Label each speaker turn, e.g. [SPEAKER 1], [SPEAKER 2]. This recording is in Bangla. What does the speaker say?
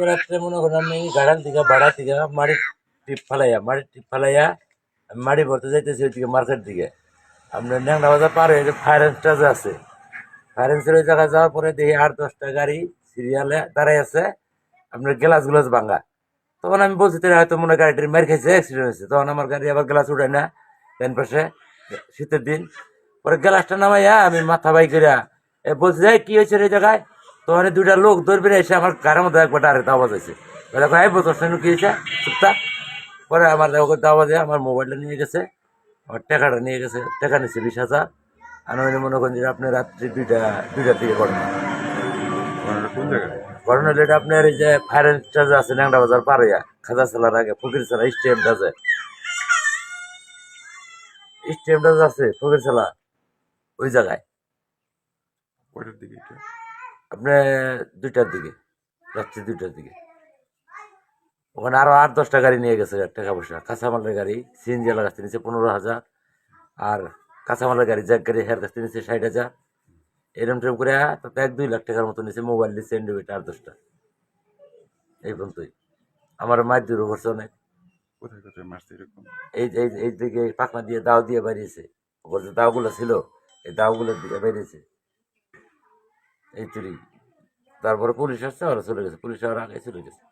[SPEAKER 1] গত রাত্রে মনে করেন আমি গাড়ান থেকে বাড়া থেকে মাড়ি টিপ ফালাইয়া মাড়ি টিপ ফালাইয়া আমি মাড়ি ভরতে যাইতেছি ওইদিকে মার্কেট দিকে। আপনার ন্যাংরা বাজার পার হয়ে ফায়ারেন্সটা যে আছে। ফায়ারেন্সের ওই জায়গায় যাওয়ার পরে দেখি আট, দশটা গাড়ি, সিরিয়ালে দাঁড়াই আছে। আপনার গ্লাস গ্লাস ভাঙা। তখন আমি বলছি তাহলে হয়তো মনে গাড়িটির মার খাইছে অ্যাক্সিডেন্ট হয়েছে। তখন আমার গাড়ি আবার গ্লাস উঠায় না ডান পাশে, শীতের দিন। পরে গ্লাসটা নামাইয়া আমি মাথা বাই করিয়া বলছি যাই কি হয়েছে রে জায়গায়? তখন এই দুইটা লোক দৌড় বেড়ে এসে আমার গাড়ির মধ্যে একবার ডারে আওয়াজ হয়েছে দেখো এই বোতল সেনু কি হয়েছে? চুপটা পরে আমার দেখো আওয়াজে আমার মোবাইলটা নিয়ে গেছে আমার টাকাটা নিয়ে গেছে টাকা নিচ্ছে বিশ হাজার। আর আমি মনে করেন যে আপনি রাত্রি দুইটা দুইটার দিকে
[SPEAKER 2] কোন
[SPEAKER 1] ঘটনা হলো এটা আপনার এই যে ফায়ার চার্জ আছে ন্যাংরা বাজার পার হইয়া খাজা চালার আগে ফকির চালা স্টেমটা আছে স্টেমটা আছে ফকির চালা ওই জায়গায়।
[SPEAKER 2] কয়টার দিকে
[SPEAKER 1] আপনার দুইটার দিকে রাত্রি দুইটার দিকে। ওখানে আরও আট দশটা গাড়ি নিয়ে গেছে টাকা পয়সা। কাঁচামালের গাড়ি সিএনজি এলাকার কাছ থেকে নিচ্ছে পনেরো হাজার আর কাঁচামালের গাড়ি জ্যাক গাড়ি হেয়ার কাছ থেকে নিচ্ছে ষাট হাজার। এরম টেরম করে তাতে এক দুই লাখ টাকার মতো নিচ্ছে মোবাইল নিচ্ছে অ্যান্ড্রয়েড আট দশটা। এই পর্যন্তই। আমার মায়ের দূর করছে অনেক। এই এই এই দিকে পাখনা দিয়ে দাও দিয়ে বেরিয়েছে। ওর যে দাওগুলো ছিল এই দাওগুলোর দিকে বেরিয়েছে। এই তুরি তারপরে পুলিশ আসছে ওরা চলে গেছে। পুলিশ আর আগে চলে গেছে।